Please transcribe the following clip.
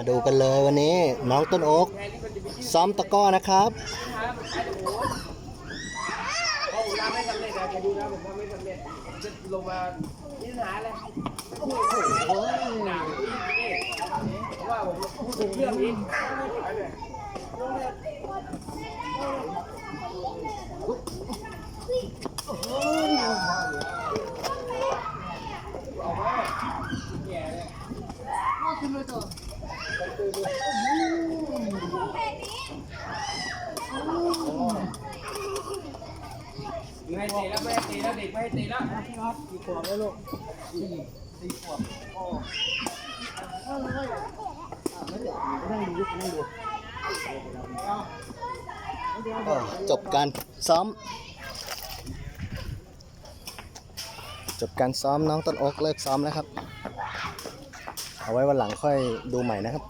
มาดูกันเลยวันนี้น้องต้นโอ๊กซ้อมตะก้อนะครับพอผมทำไม่สำเอะจะดูนะผมาไม่สำเลงมามีปัญหาเลย ไม่ตีแล้วไม่ตีแล้วเด็กไม่ตีแล้วกี่ขวบแล้วลูกสี่สี่ขวบก็จบการซ้อม จบการซ้อมน้องต้นอกเลิกซ้อมแล้วครับ เอาไว้วันหลังค่อยดูใหม่นะครับ